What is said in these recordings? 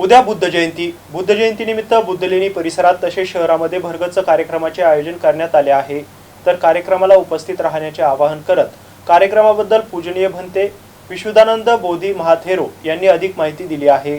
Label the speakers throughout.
Speaker 1: उद्या बुद्ध जयंती. बुद्ध जयंतीनिमित्त बुद्धलेणी परिसरात तसेच शहरामध्ये भरगच्च कार्यक्रमाचे आयोजन करण्यात आले आहे. तर कार्यक्रमाला उपस्थित राहण्याचे आवाहन करत कार्यक्रमाबद्दल पूजनीय भंते विश्वदानंद बोधी महाथेरो यांनी अधिक माहिती दिली आहे.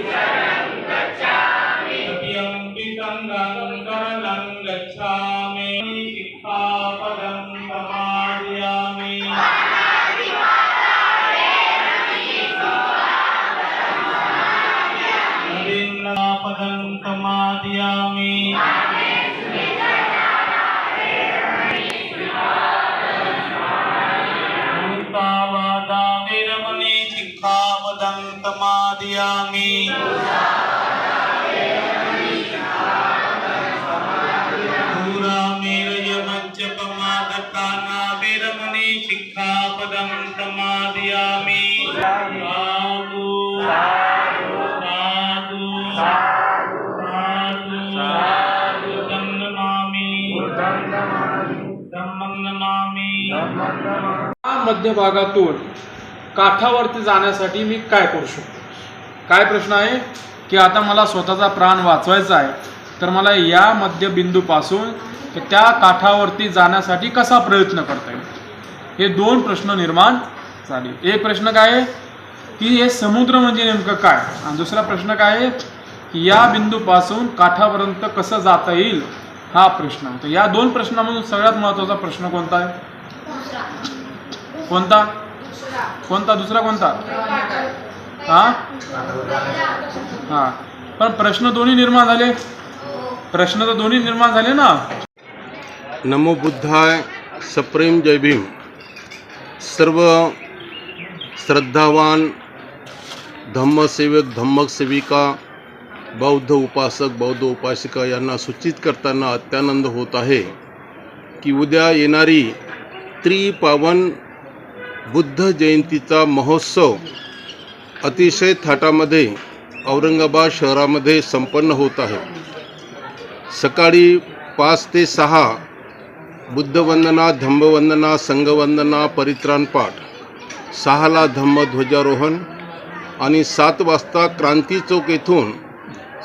Speaker 2: शरणं गच्छामि। तृतीयं पितङ्गं गच्छामि। शिक्षापदं समादयामि। रवीन्द्रपदं समादयामि। भूतावादा वीरमणि शिक्षापदं समादयामि दूरामेरयमज्जपमादत्ताना साधु साधु साधु बुद्धं नमामि धम्मं नमामि
Speaker 3: मध्यभागातून काठावरती जाण्यासाठी मी काय करू शकतो? काय प्रश्न आहे? की आता मला स्वतःचा प्राण वाचवायचा आहे तर मला या मध्यबिंदूपासून ते त्या काठावरती जाण्यासाठी कसा प्रयत्न करता येईल? हे दोन प्रश्न निर्माण झाले. एक प्रश्न काय आहे? की हे समुद्र म्हणजे नेमकं काय? आणि दुसरा प्रश्न काय आहे? की या बिंदूपासून काठापर्यंत कसं जाता येईल हा प्रश्न. तर या दोन प्रश्नामधून सगळ्यात महत्त्वाचा प्रश्न कोणता आहे? कोणता? कोणता? दुसरा कोणता? हा? हा. पण प्रश्न दोन्ही निर्माण झाले. प्रश्न तर दोन्ही निर्माण झाले ना.
Speaker 4: नमो बुद्धाय सप्रेम जय भीम. सर्व श्रद्धावान धम्मसेवक धम्मक सेविका बौद्ध उपासक बौद्ध उपासिका यांना सूचित करताना अत्यानंद होत आहे की उद्या येणारी त्रिपावन बुद्ध जयंतीचा महोत्सव अतिशय थाटामध्ये औरंगाबाद शहरामध्ये संपन्न होत आहे. सकाळी पाच ते सहा बुद्धवंदना धम्मवंदना संघवंदना परित्राण पाठ सहाला धम्म ध्वजारोहण आणि सात वाजता क्रांती चौक येथून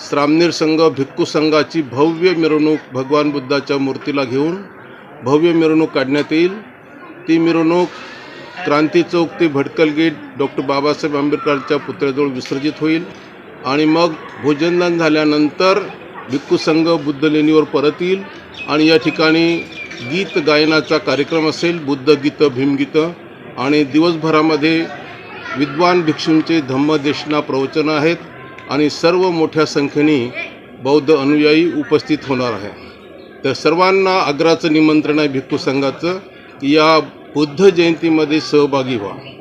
Speaker 4: श्रामणीर संघ भिक्खू संघाची भव्य मिरवणूक भगवान बुद्धाच्या मूर्तीला घेऊन भव्य मिरवणूक काढण्यात येईल. ती मिरवणूक क्रांती चौक ते भटकल गेट डॉक्टर बाबासाहेब आंबेडकरांच्या पुतळ्याजवळ विसर्जित होईल. आणि मग भोजनदान झाल्यानंतर भिक्खू संघ बुद्ध लेणीवर परत येईल आणि या ठिकाणी गीत गायनाचा कार्यक्रम असेल बुद्ध गीतं भीमगीतं आणि दिवसभरामध्ये विद्वान भिक्षूंचे धम्मदेशना प्रवचनं आहेत. आणि सर्व मोठ्या संख्येने बौद्ध अनुयायी उपस्थित होणार आहे तर सर्वांना आग्राचं निमंत्रण आहे भिक्खू संघाचं की या बुद्ध जयंतीमध्ये सहभागी व्हा.